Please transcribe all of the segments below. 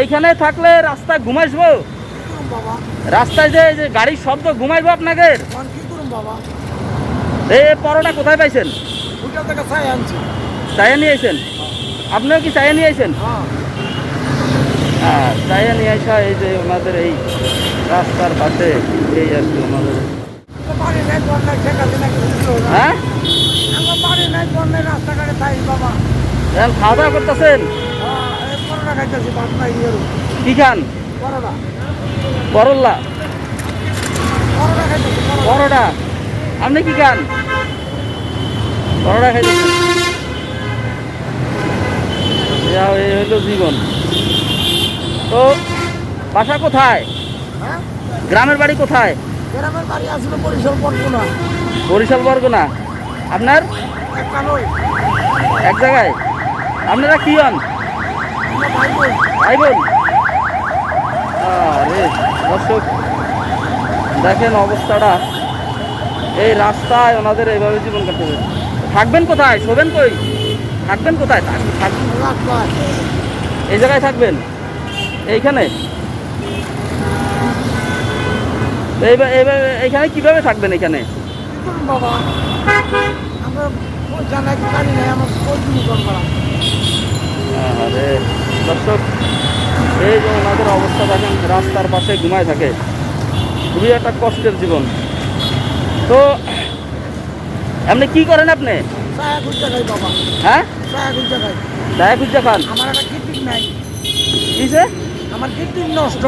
এইখানে থাকলে রাস্তায় ঘুমাইসবো? রাস্তায় যে এই যে গাড়ির শব্দ ঘুমাইবো আপনাকে? এই পরোটা কোথায় পাইছেন? চাইয়া নিয়ে আইছেন? আপনিও কি চাইয়া নিয়ে আইছেন? হ্যাঁ। হ্যাঁ চাইয়া নিয়ে আসা এই যে ওনাদের এই রাস্তার পাশে এই আর কি ওনাদের হ্যাঁ? খাওয়া দাওয়া করতেছেন? কি খান? করল্লা পরোটা আপনি কি খান? পরোটা এই হইল জীবন। তো বাসা কোথায়? হ্যাঁ? গ্রামের বাড়ি কোথায়? গ্রামের বাড়ি আসলে বরিশাল বরগুনা। আপনার? এক জায়গায়। আপনারা কি হন? ভাই বোন ভাই আরে দর্শক দেখেন অবস্থাটা। এই রাস্তায় ওনাদের এইভাবে জীবন কাটতে হবে। থাকবেন কোথায়? শোবেন কই? থাকবেন কোথায়? এই জায়গায় থাকবেন। এইখানে? এইখানে কীভাবে থাকবেন এখানে? বাবা দর্শক এই যে ওনাদের অবস্থা দেখেন রাস্তার পাশে ঘুমায় থাকে। খুবই একটা কষ্টের জীবন। তো আপনি কি করেন আপনি? হ্যাঁ? দয়া খান আমার একটা কিডনি নাই। কিসে আমার কিডনি নষ্ট।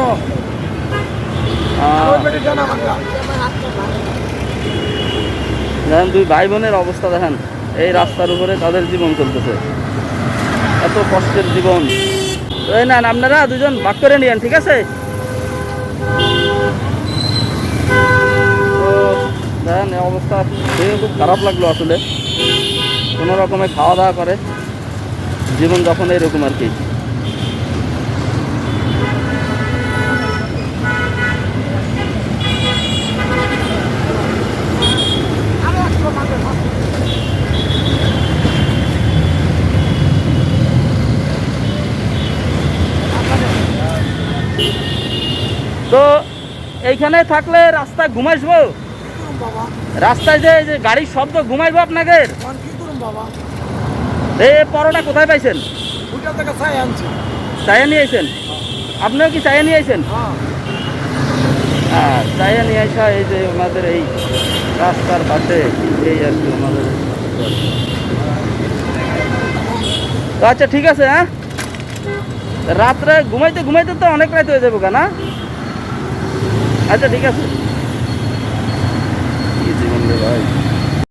দেখেন দুই ভাই বোনের অবস্থা দেখেন। এই রাস্তার উপরে তাদের জীবন চলতেছে। এত কষ্টের জীবন। তো না আপনারা দুজন ভাগ করে নিয়েন, ঠিক আছে? অবস্থা খুব খারাপ লাগল আসলে। কোনো রকমে খাওয়া দাওয়া করে, জীবনযাপন এরকম আর কি। তো এইখানে থাকলে রাস্তায় ঘুমাইসবো? রাস্তায় যে এই যে গাড়ির শব্দ ঘুমাইবো আপনাকে? কোন পরোটা কোথায় পাইছেন? চাইয়া নিয়ে আইছেন? আপনিও কি চাইয়া নিয়ে আইছেন? হ্যাঁ। হ্যাঁ চাইয়া নিয়ে আসা এই যে ওনাদের এই রাস্তার পাশে এই আর কি আচ্ছা ঠিক আছে হ্যাঁ? রাত্রে ঘুমাইতে ঘুমাইতে তো অনেক রাত হয়ে যাব না? আচ্ছা ঠিক আছে।